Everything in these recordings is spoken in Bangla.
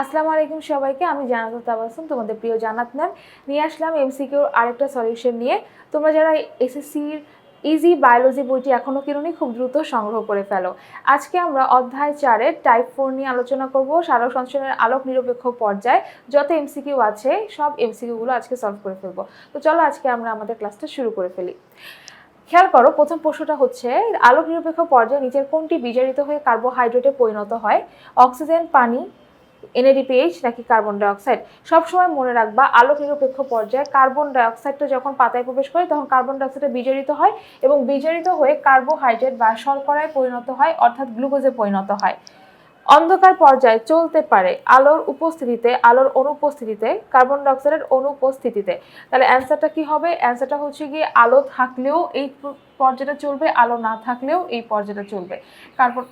আসসালামু আলাইকুম সবাইকে, আমি জানাত তাবাসুম, তোমাদের প্রিয় জানাত ম্যাম। নিয়ে আসলাম এমসিকিউর আরেকটা সলিউশন নিয়ে। তোমরা যারা এসএসসির ইজি বায়োলজি বইটি এখনও কিনুনি, খুব দ্রুত সংগ্রহ করে ফেলো। আজকে আমরা অধ্যায় চারের টাইপ ফোর নিয়ে আলোচনা করব সারক সংশোধনের আলোক নিরপেক্ষ পর্যায়ে, যত এমসিকিউ আছে, সব এমসিকিউগুলো আজকে সলভ করে ফেলব। তো চলো আজকে আমরা আমাদের ক্লাসটা শুরু করে ফেলি। খেয়াল করো, প্রথম প্রশ্নটা হচ্ছে, আলোক নিরপেক্ষ পর্যায়ে নিচের কোনটি বিজারিত হয়ে কার্বোহাইড্রেটে পরিণত হয়? অক্সিজেন, পানি এনএডিপিএইচ নাকি কার্বন ডাইঅক্সাইড? সবসময় মনে রাখবা আলোক নিরপেক্ষ পর্যায়ে কার্বন ডাইঅক্সাইডটা যখন পাতায় প্রবেশ করে, তখন কার্বন ডাইঅক্সাইডে বিজারিত হয় এবং বিজারিত হয়ে কার্বোহাইড্রেট বা শর্করায় পরিণত হয়, অর্থাৎ গ্লুকোজে পরিণত হয়। অন্ধকার পর্যায়ে চলতে পারে আলোর উপস্থিতিতে, আলোর অনুপস্থিতিতে, কার্বন ডাইঅক্সাইডের অনুপস্থিতিতে। তাহলে অ্যান্সারটা কি হবে? অ্যান্সারটা হচ্ছে গিয়ে আলো থাকলেও এই পর্যায়টা চলবে, আলো না থাকলেও এই পর্যায়টা চলবে। কার্বন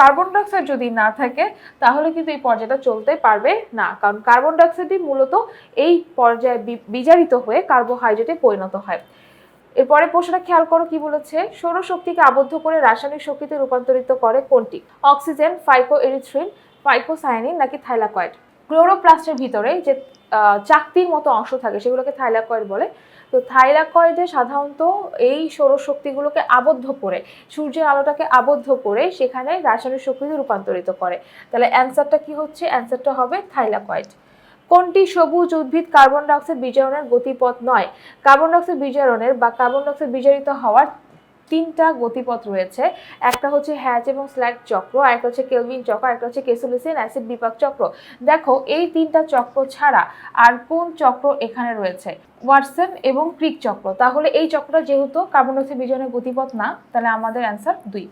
কার্বন ডাইঅক্সাইড যদি না থাকে, তাহলে কিন্তু এই পর্যায়টা চলতে পারবে না। কারণ কার্বন ডাইঅক্সাইডই মূলত এই পর্যায়ে বিজারিত হয়ে কার্বোহাইড্রেটে পরিণত হয়। এরপরে প্রশ্নটা খেয়াল করো কি বলেছে? সৌরশক্তিকে আবদ্ধ করে রাসায়নিক শক্তিতে রূপান্তরিত করে কোনটি? অক্সিজেন ফাইকো এরিথ্রিন ফাইকোসায়ানিন নাকি থাইলাকয়েড? ক্লোরোপ্লাস্টের ভিতরে যে চাকতির মতো অংশ থাকে, সেগুলোকে থাইলাকয়েড বলে। তো থাইলাকয়েডে সাধারণত এই সৌরশক্তিগুলোকে আবদ্ধ করে, সূর্যের আলোটাকে আবদ্ধ করে সেখানে রাসায়নিক শক্তিতে রূপান্তরিত করে। তাহলে অ্যান্সারটা কি হচ্ছে? অ্যান্সারটা হবে থাইলাকয়েড। কোনটি সবুজ উদ্ভিদ কার্বন ডাইঅক্সাইড বিজারণের গতিপথ নয়? কার্বন ডাইঅক্সাইড বিজারণের বা কার্বন ডাইঅক্সাইড বিজারিত হওয়ার তিনটা গতিপথ রয়েছে। একটা হচ্ছে হ্যাচ এবং স্ল্যাগ চক্র, আর একটা হচ্ছে কেলভিন চক্র একটা হচ্ছে কেসোলিসিন অ্যাসিড বিপাক চক্র। দেখো, এই তিনটা চক্র ছাড়া আর কোন চক্র এখানে রয়েছে? ওয়াটসন এবং ক্রিক চক্র। তাহলে এই চক্রটা যেহেতু কার্বন ডাইঅক্সাইড বিজারণের গতিপথ না, তাহলে আমাদের অ্যান্সার দুই।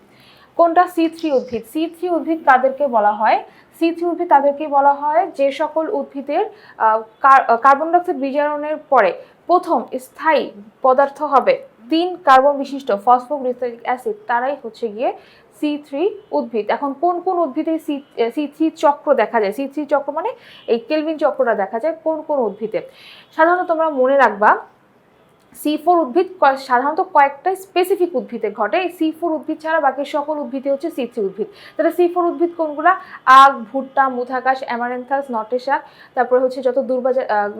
কোনটা সি থ্রি উদ্ভিদ? সি থ্রি উদ্ভিদ তাদেরকে বলা হয়? সি থ্রি উদ্ভিদ তাদেরকে বলা হয় যে সকল উদ্ভিদের কার্বন ডাইঅক্সাইড বিজারণের পরে প্রথম স্থায়ী পদার্থ হবে তিন কার্বন বিশিষ্ট ফসফোগ্লিসারিক অ্যাসিড তারাই হচ্ছে গিয়ে সি থ্রি উদ্ভিদ। এখন কোন কোন উদ্ভিদে সি সি থ্রি চক্র দেখা যায়? সি থ্রি চক্র মানে এই কেলভিন চক্রটা দেখা যায় কোন কোন উদ্ভিদে? সাধারণত তোমরা মনে রাখবা সি ফোর উদ্ভিদ সাধারণত কয়েকটা স্পেসিফিক উদ্ভিদে ঘটে। সি ফোর উদ্ভিদ ছাড়া বাকি সকল উদ্ভিদে হচ্ছে সি থ্রি উদ্ভিদ। তাহলে সি ফোর উদ্ভিদ কোনগুলা? আগ, ভুট্টা মুথা ঘাস অ্যামারেন্থাস নটে শাক তারপরে হচ্ছে যত দুর্বা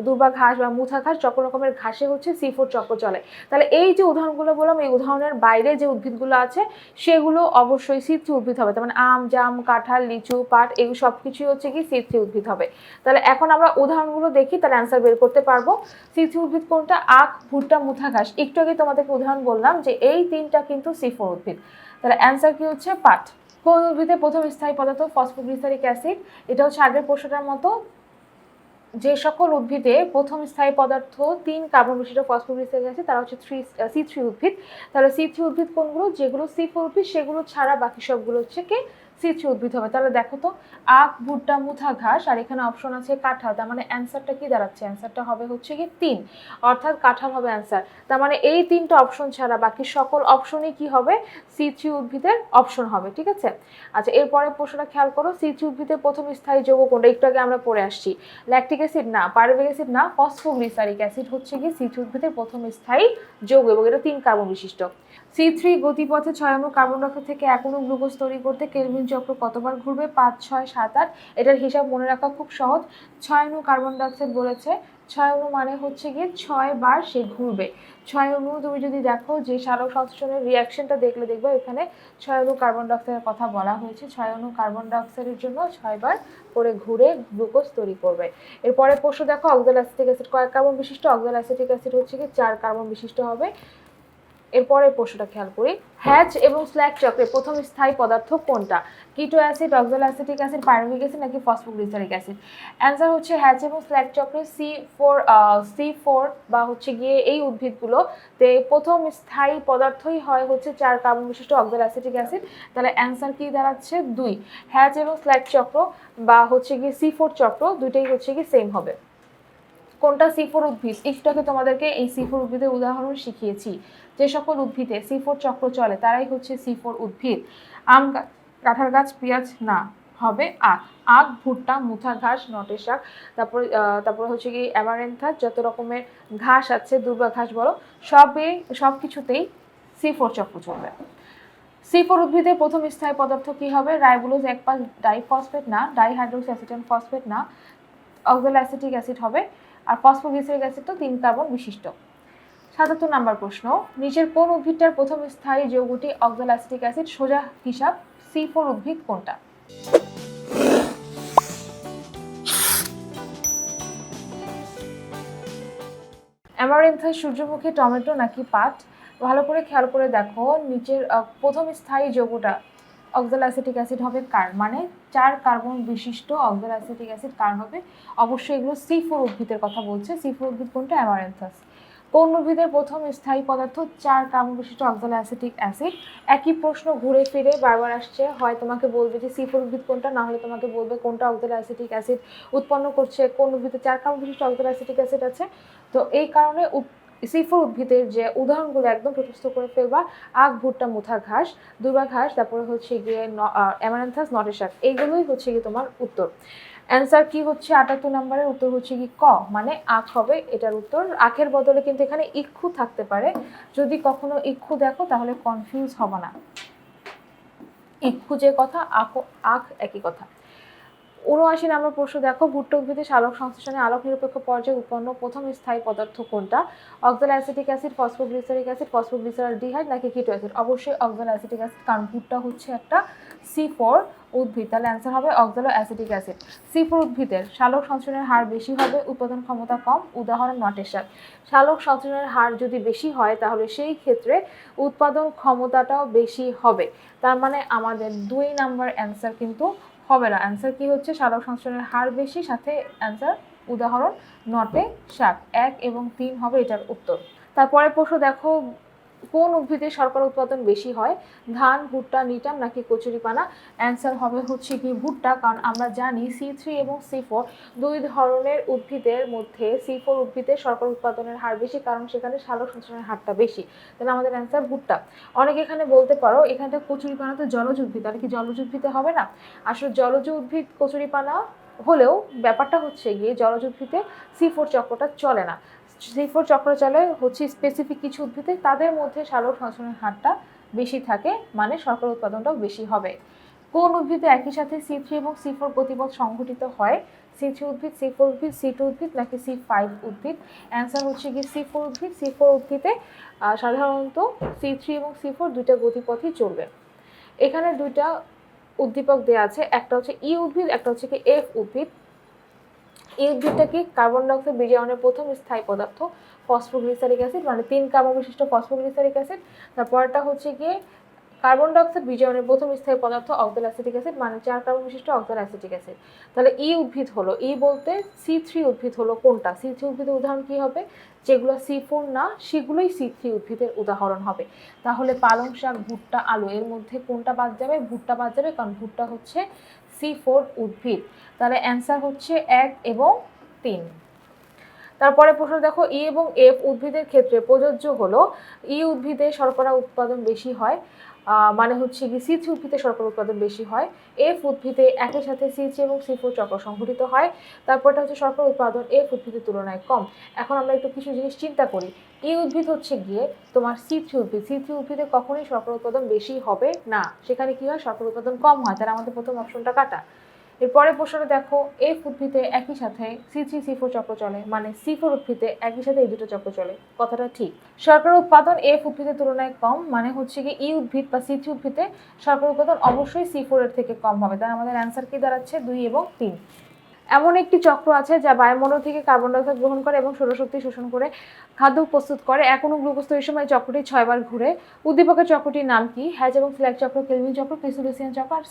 দুর্বা ঘাস বা মুথা ঘাস যত রকমের ঘাসে হচ্ছে সি ফোর চক্র চলে। তাহলে এই যে উদাহরণগুলো বললাম, এই উদাহরণের বাইরে যে উদ্ভিদগুলো আছে, সেগুলো অবশ্যই সি থ্রি উদ্ভিদ হবে। তার মানে আম, জাম, কাঁঠাল, লিচু, পাট, এই সব কিছুই হচ্ছে কি সি থ্রি উদ্ভিদ হবে। তাহলে এখন আমরা উদাহরণগুলো দেখি তাহলে অ্যান্সার বের করতে পারব। সি থ্রি উদ্ভিদ কোনটা? আখ, ভুট্টা মুথা ঘাস একটু আগে তোমাদেরকে উদাহরণ বললাম যে এই তিনটা কিন্তু সি ফোর উদ্ভিদ। তাহলে অ্যান্সার কি হচ্ছে? পাট। কোন উদ্ভিদে প্রথম স্থায়ী পদার্থ ফসফোগ্লিসারিক অ্যাসিড এটা হচ্ছে আগের প্রশ্নটার মতো যে সকল উদ্ভিদে প্রথম স্থায়ী পদার্থ তিন কার্বন বিশিষ্ট ফসফোগ্লিসারিক অ্যাসিড তারা হচ্ছে থ্রি সি থ্রি উদ্ভিদ। তাহলে সি থ্রি উদ্ভিদ কোনগুলো? যেগুলো সি ফোর উদ্ভিদ, সেগুলো ছাড়া বাকি সবগুলো হচ্ছে কি? সি থ্রি উদ্ভিদ হবে। তাহলে দেখো তো, আখ, ভুট্টা, মুথা, ঘাস, আর এখানে অপশন আছে কাঁঠাল। তার মানে অ্যান্সারটা কি দাঁড়াচ্ছে? অ্যান্সারটা হবে হচ্ছে কি তিন। অর্থাৎ কাঁঠাল হবে অ্যান্সার তার মানে এই তিনটা অপশন ছাড়া বাকি সকল অপশনই কি হবে? সি থ্রি উদ্ভিদের অপশন হবে, ঠিক আছে? আচ্ছা এরপরে প্রশ্নটা খেয়াল করো। সি থ্রি উদ্ভিদের প্রথম স্থায়ী যৌগ কোনটা? একটু আগে আমরা পড়ে আসছি। ল্যাকটিক অ্যাসিড না পাইরুভিক অ্যাসিড না ফসফোগ্লিসারিক অ্যাসিড হচ্ছে কি সি থ্রি উদ্ভিদের প্রথম স্থায়ী যৌগ এবং এটা তিন কার্বন বিশিষ্ট। সি থ্রি গতিপথে ছয় অণু কার্বন ডাইঅক্সাইড থেকে এক অণু গ্লুকোজ তৈরি করতে কেলভিন চক্র কতবার ঘুরবে? পাঁচ, ছয়, সাত, আট। এটার হিসাব মনে রাখা খুব সহজ। ছয় অণু কার্বন ডাইঅক্সাইড বলেছে। ছয় অণু মানে হচ্ছে গিয়ে ছয় বার সে ঘুরবে। ছয় অণু তুমি যদি দেখো যে সারক সংশ্লেষণের রিয়াকশনটা দেখলে দেখবে এখানে ছয় অণু কার্বন ডাইঅক্সাইডের কথা বলা হয়েছে। ছয় অণু কার্বন ডাইঅক্সাইডের জন্য ছয়বার করে ঘুরে গ্লুকোজ তৈরি করবে। এরপরে প্রশ্ন দেখো অক্সাল অ্যাসিটিক অ্যাসিড কয়েক কার্বন বিশিষ্ট? অক্সাল অ্যাসিটিক অ্যাসিড হচ্ছে কি চার কার্বন বিশিষ্ট হবে। এরপরে প্রশ্নটা খেয়াল করি। হ্যাচ এবং স্ল্যাক চক্রে প্রথম স্থায়ী পদার্থ কোনটা? Keto acid, oxaloacetic acid, pyruvic acid নাকি ফসফোগ্লিসারিক অ্যাসিড? অ্যান্সার হচ্ছে হ্যাচ এবং স্ল্যাক চক্রে সি ফোর সি ফোর বা হচ্ছে গিয়ে এই উদ্ভিদগুলো তে প্রথম স্থায়ী পদার্থই হয় হচ্ছে চার কার্বন বিশিষ্ট অক্সাল অ্যাসিটিক অ্যাসিড। তাহলে অ্যান্সার কি দাঁড়াচ্ছে? দুই। হ্যাচ এবং স্ল্যাক চক্র বা হচ্ছে গিয়ে সি ফোর চক্র দুইটাই হচ্ছে গিয়ে সেম হবে। কোনটা সি ফোর উদ্ভিদ? একটু তোমাদেরকে এই সি ফোর উদ্ভিদের উদাহরণ শিখিয়েছি। যে সকল উদ্ভিদে সি ফোর চক্র চলে, তারাই হচ্ছে সি ফোর উদ্ভিদ। আম কাঁঠাল গাছ, পেঁয়াজ, না, হবে আখ। আখ, ভুট্টা, মুথা ঘাস নটে শাক, তারপর তারপরে হচ্ছে কি অ্যামারেন্থাস যত রকমের ঘাস আছে, দুর্বা ঘাস বলো, সবে সব কিছুতেই সি ফোর চক্র চলবে। সি ফোর উদ্ভিদের প্রথম স্থায়ী পদার্থ কি হবে? রাইবোলোজ একপাস ডাইফসফেট না, ডাইহাইড্রোক্সি অ্যাসিটান ফসফেট না অক্সালোঅ্যাসিটিক অ্যাসিড হবে আর ফসফোগ্লিসারিক অ্যাসিড তো তিন কার্বন বিশিষ্ট। সাতাত্তর নাম্বার প্রশ্ন, নিচের কোন উদ্ভিদটার প্রথম স্থায়ী যৌগটি অক্সালোঅ্যাসিটিক অ্যাসিড সোজা হিসাব সি ফোর উদ্ভিদ কোনটা? অ্যামারেন্থাস সূর্যমুখী টমেটো নাকি পাট? ভালো করে খেয়াল করে দেখো, নিচের প্রথম স্থায়ী যৌগটা অক্সালোঅ্যাসিটিক অ্যাসিড হবে কার মানে চার কার্বন বিশিষ্ট অক্সালোঅ্যাসিটিক অ্যাসিড কার হবে। অবশ্যই এগুলো সি ফোর উদ্ভিদের কথা বলছে। সি ফোর উদ্ভিদ কোনটা? অ্যামারেন্থাস কোন উদ্ভিদের প্রথম স্থায়ী পদার্থ চার কার্বন বিশিষ্ট অক্সালোঅ্যাসিটিক অ্যাসিড একই প্রশ্ন ঘুরে ফিরে বারবার আসছে। হয় তোমাকে বলবে যে সি ফোর উদ্ভিদ কোনটা? না হলে তোমাকে বলবে কোনটা অক্সালোঅ্যাসিটিক অ্যাসিড উৎপন্ন করছে? কোন উদ্ভিদে চার কার্বন বিশিষ্ট অক্সালোঅ্যাসিটিক অ্যাসিড আছে? তো এই কারণে সি ফোর উদ্ভিদের যে উদাহরণগুলো একদম প্রশস্ত করে ফেলবা, আখ, ভুট্টা, মুথা, ঘাস, দুর্বা ঘাস, তারপরে হচ্ছে গিয়ে অ্যামারান্থাস, নটের শাক, এইগুলোই হচ্ছে গিয়ে তোমার উত্তর। অ্যান্সার কি হচ্ছে? আটাত্তর নম্বরের উত্তর হচ্ছে কি ক মানে আখ হবে এটার উত্তর। আখের বদলে কিন্তু এখানে ইক্ষু থাকতে পারে। যদি কখনো ইক্ষু দেখো, তাহলে কনফিউজ হবে না। ইক্ষু যে কথা, আখ আখ একই কথা। উনআশি নম্বর প্রশ্ন দেখো ভুট্টা উদ্ভিদের সালোক সংশ্লেষণে আলোক নিরপেক্ষ পর্যায়ে উৎপন্ন প্রথম স্থায়ী পদার্থ কোনটা? Oxaloacetic acid, phosphoglyceric acid, phosphoglyceraldehyde নাকি কিটো অ্যাসিড? অবশ্যই অক্সাল অ্যাসিটিক অ্যাসিড, কারণ ভুট্টা হচ্ছে একটা সি ফোর উদ্ভিদ। তাহলে অ্যান্সার হবে oxaloacetic acid. C four উদ্ভিদের সালোক সংশ্লেষণের হার বেশি হবে, উৎপাদন ক্ষমতা কম, উদাহরণ নটের শাক সালোক সংশ্লেষণের হার যদি বেশি হয়, তাহলে সেই ক্ষেত্রে উৎপাদন ক্ষমতাটাও বেশি হবে। তার মানে আমাদের দুই নাম্বার অ্যান্সার কিন্তু হবে না। অ্যান্সার কি হচ্ছে? সাধক সংশ্লেষণের হার বেশি, সাথে অ্যান্সার উদাহরণ নটে সাত। এক এবং তিন হবে এটার উত্তর। তারপরে প্রশ্ন দেখো কোন উদ্ভিদে শর্করা উৎপাদন বেশি হয়? ধান, ভুট্টা, নিটাম নাকি কচুরিপানা? অ্যান্সার হবে হচ্ছে কি ভুট্টা, কারণ আমরা জানি সি থ্রি এবং সি ফোর দুই ধরনের উদ্ভিদের মধ্যে সি ফোর উদ্ভিদের শর্করা উৎপাদনের হার বেশি, কারণ সেখানে সালোক সংশ্লেষণের হারটা বেশি। তাহলে আমাদের অ্যান্সার ভুট্টা। অনেকে এখানে বলতে পারো, এখানটা কচুরিপানা তো জলজ উদ্ভিদ, তাহলে কি জলজ উদ্ভিদে হবে না? আসলে জলজ উদ্ভিদ কচুরিপানা হলেও ব্যাপারটা হচ্ছে গিয়ে জলজ উদ্ভিদে সি ফোর চক্রটা চলে না। সি ফোর চক্র চলে হচ্ছে স্পেসিফিক কিছু উদ্ভিদে, তাদের মধ্যে সালোক সংশ্লেষণের হারটা বেশি থাকে মানে শর্করা উৎপাদনটাও বেশি হবে। কোন উদ্ভিদে একই সাথে সি থ্রি এবং সি ফোর গতিপথ সংঘটিত হয়? সি থ্রি উদ্ভিদ সি ফোর উদ্ভিদ সি টু উদ্ভিদ নাকি সি ফাইভ উদ্ভিদ? অ্যান্সার হচ্ছে কি সি ফোর উদ্ভিদ। সি ফোর উদ্ভিদে সাধারণত সি থ্রি এবং সি ফোর দুইটা গতিপথই চলবে। এখানে দুইটা উদ্দীপক দেওয়া আছে, একটা হচ্ছে ই উদ্ভিদ, একটা হচ্ছে কি এফ উদ্ভিদ। এই উদ্ভিদটা কি কার্বন ডাইঅক্সাইড বিজারণের প্রথম স্থায়ী পদার্থ ফসফোগ্লিসারিক অ্যাসিড মানে তিন কার্বন বিশিষ্ট ফসফোগ্লিসারিক অ্যাসিড তারপরটা হচ্ছে গিয়ে কার্বন ডাইঅক্সাইড বিজারণের প্রথম স্থায়ী পদার্থ অক্সাল অ্যাসিটিক অ্যাসিড মানে চার কার্বন বিশিষ্ট অক্সাল অ্যাসিটিক অ্যাসিড তাহলে ই উদ্ভিদ হলো ই বলতে সি থ্রি উদ্ভিদ হলো কোনটা? সি থ্রি উদ্ভিদের উদাহরণ কী হবে? যেগুলো সি ফোর না, সেগুলোই সি থ্রি উদ্ভিদের উদাহরণ হবে। তাহলে পালং শাক, ভুট্টা, আলু, এর মধ্যে কোনটা বাদ যাবে? ভুট্টা বাদ যাবে, কারণ ভুট্টা হচ্ছে সি ফোর উদ্ভিদ। তাহলে অ্যান্সার হচ্ছে এক এবং তিন। তারপরে প্রশ্ন দেখো, ই এবং এফ উদ্ভিদের ক্ষেত্রে প্রযোজ্য হলো, ই উদ্ভিদে শর্করা উৎপাদন বেশি হয় মানে হচ্ছে কি সি উদ্ভিদে শর্করা উৎপাদন বেশি হয়, এফ উদ্ভিদে একই সাথে সি এবং সি ফোর চক্র সংঘটিত হয়, তারপরটা হচ্ছে শর্করা উৎপাদন এফ উদ্ভিদের তুলনায় কম। এখন আমরা একটু কিছু জিনিস চিন্তা করি এই উদ্ভিদ হচ্ছে গিয়ে তোমার সি থ্রি উদ্ভিদ সি থ্রি উদ্ভিদে কখনোই শর্করা উৎপাদন বেশি হবে না। সেখানে কি হয়? শর্করা উৎপাদন কম হয়। তাহলে আমাদের প্রথম অপশনটা কাটা। এরপরে প্রশ্নটা দেখো এফ উদ্ভিদে একই সাথে সি থ্রি সি ফোর চক্র চলে মানে সি ফোর উদ্ভিদে একই সাথে এই দুটো চক্র চলে। কথাটা ঠিক। শর্করা উৎপাদন এফ উদ্ভিদের তুলনায় কম মানে হচ্ছে কি ই উদ্ভিদ বা সি থ্রি উদ্ভিদে শর্করা উৎপাদন অবশ্যই সি ফোর এর থেকে কম হবে। তাই আমাদের অ্যান্সার কি দাঁড়াচ্ছে? দুই এবং তিন। এমন একটি চক্র আছে যা বায়ুমণ্ডল থেকে কার্বন ডাইঅক্সাইড গ্রহণ করে এবং সৌরশক্তি শোষণ করে খাদ্য প্রস্তুত করে। এখনও গ্লুকোজ তৈরির সময় চক্রটি ছয়বার ঘুরে। উদ্দীপকের চক্রটির নাম কি? হ্যাজ এবং ফ্ল্যাগ চক্র, কেলভিন চক্র ক্রিসুলিসিয়ান চক্র আর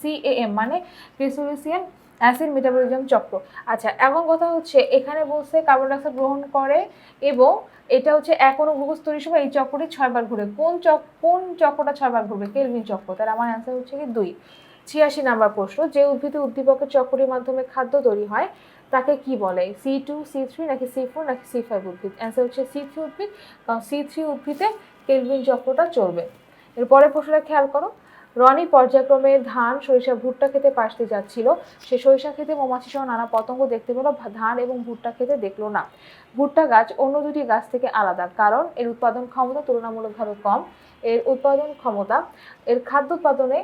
সিএএম মানে ক্রিসুলিসিয়ান অ্যাসিড মেটাবলিজম চক্র। আচ্ছা এখন কথা হচ্ছে, এখানে বলছে কার্বন ডাইঅক্সাইড গ্রহণ করে এবং এটা হচ্ছে এখনও গ্লুকোজ তৈরির সময় এই চক্রটি ছয়বার ঘুরে। কোন চক, কোন চক্রটা ছয়বার ঘুরবে? কেলভিন চক্র। তাহলে আমার অ্যান্সার হচ্ছে কি দুই। ছিয়াশি নাম্বার প্রশ্ন, যে উদ্ভিদে উদ্দীপকের চক্রের মাধ্যমে খাদ্য তৈরি হয়, তাকে কি বলে? সি টু সি থ্রি নাকি সি ফোর নাকি সি ফাইভ উদ্ভিদ? অ্যান্সার হচ্ছে সি থ্রি উদ্ভিদ, কারণ সি থ্রি উদ্ভিদে কেলভিন চক্রটা চলবে। এরপরে প্রশ্নটা খেয়াল করো। রনি পর্যায়ক্রমে ধান, সরিষা, ভুট্টা খেতে পাশ দিয়ে যাচ্ছিল। সে সরিষা খেতে মৌমাছি সহ নানা পতঙ্গ দেখতে পেল ধান এবং ভুট্টা খেতে দেখল না। ভুট্টা গাছ অন্য দুটি গাছ থেকে আলাদা, কারণ এর উৎপাদন ক্ষমতা তুলনামূলকভাবে কম। এর উৎপাদন ক্ষমতা, এর খাদ্য উৎপাদনে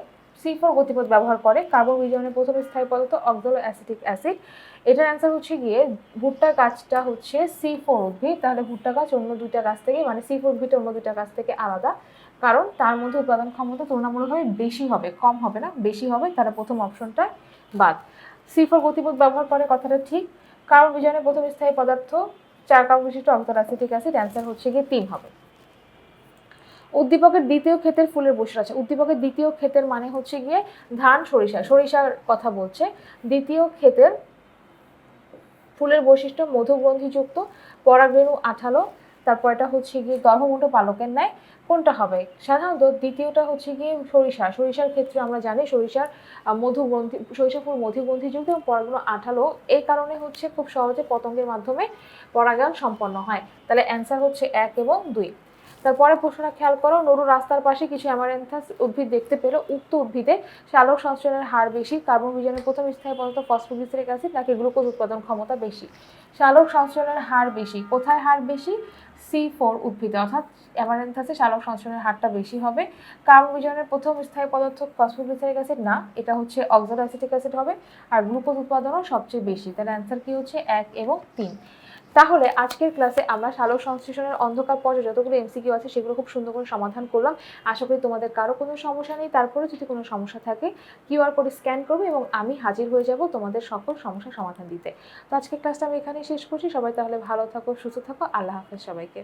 সি ফোর গতিপথ ব্যবহার করে কার্বন বিজনের প্রথম স্থায়ী পদার্থ অক্সলো অ্যাসিটিক অ্যাসিড। এটার অ্যান্সার হচ্ছে গিয়ে ভুট্টা গাছটা হচ্ছে সি ফোর উদ্ভিদ। তাহলে ভুট্টা গাছ অন্য দুইটা গাছ থেকে মানে সি ফোর উদ্ভিদটা অন্য দুইটা গাছ থেকে আলাদা। কারণ তার মধ্যে উৎপাদন ক্ষমতা তুলনামূলকভাবে বেশি হবে, কম হবে না, বেশি হবে। তাহলে প্রথম অপশনটা বাদ। সি ফোর গতিপথ ব্যবহার করে কথাটা ঠিক। কার্বন বিজনের প্রথম স্থায়ী পদার্থ, চার কার্বন বিশিষ্ট অক্সলো অ্যাসিটিক অ্যাসিড অ্যান্সার হচ্ছে গিয়ে তিন হবে। উদ্দীপকের দ্বিতীয় ক্ষেতের ফুলের বৈশিষ্ট্য আছে। উদ্দীপকের দ্বিতীয় ক্ষেতের মানে হচ্ছে গিয়ে ধান, সরিষা। সরিষার কথা বলছে। দ্বিতীয় ক্ষেতের ফুলের বৈশিষ্ট্য মধুগ্রন্থিযুক্ত পরাগরেণু আঠালো, তারপর এটা হচ্ছে গিয়ে গর্ভমুণ্ড পালকের ন্যায়। কোনটা হবে? সাধারণত দ্বিতীয়টা হচ্ছে গিয়ে সরিষা। সরিষার ক্ষেত্রে আমরা জানি সরিষার মধুগ্রন্থি সরিষা ফুল মধুগ্রন্থিযুক্ত এবং পরাগরেণু আঠালো এই কারণে হচ্ছে খুব সহজে পতঙ্গের মাধ্যমে পরাগায়ন সম্পন্ন হয়। তাহলে অ্যান্সার হচ্ছে এক এবং দুই। তারপরে প্রশ্নটা খেয়াল করো, নরু রাস্তার পাশে কিছু অ্যামারেন্থাস উদ্ভিদ দেখতে পেল। উক্ত উদ্ভিদে সালোক সংশ্লেষণের হার বেশি, কার্বন বিজনের প্রথম স্থায়ী পদার্থ ফসফোগ্লিসারিক অ্যাসিড, নাকি গ্লুকোজ উৎপাদন ক্ষমতা বেশি। সালোক সংশ্লেষণের হার বেশি, কোথায় হার বেশি? সি ফোর উদ্ভিদে, অর্থাৎ অ্যামারেন্থাসে সালোক সংশ্লেষণের হারটা বেশি হবে। কার্বন বিজনের প্রথম স্থায়ী পদার্থ ফসফোগ্লিসারিক অ্যাসিড না, এটা হচ্ছে অক্সালো অ্যাসিটিক অ্যাসিড হবে, আর গ্লুকোজ উৎপাদনও সবচেয়ে বেশি। তাহলে অ্যান্সার কী হচ্ছে? এক এবং তিন। তাহলে আজকের ক্লাসে আমরা সালোক সংশ্লেষণের অন্ধকার পর্যায়ে যতগুলো এমসিকিউ আছে সেগুলো খুব সুন্দর করে সমাধান করলাম। আশা করি তোমাদের কারও কোনো সমস্যা নেই। তারপরে যদি কোনো সমস্যা থাকে কিউআর কোড স্ক্যান করবে এবং আমি হাজির হয়ে যাব তোমাদের সকল সমস্যার সমাধান দিতে। তো আজকের ক্লাসটা আমি এখানেই শেষ করছি। সবাই তাহলে ভালো থাকো, সুস্থ থাকো। আল্লাহ হাফেজ সবাইকে।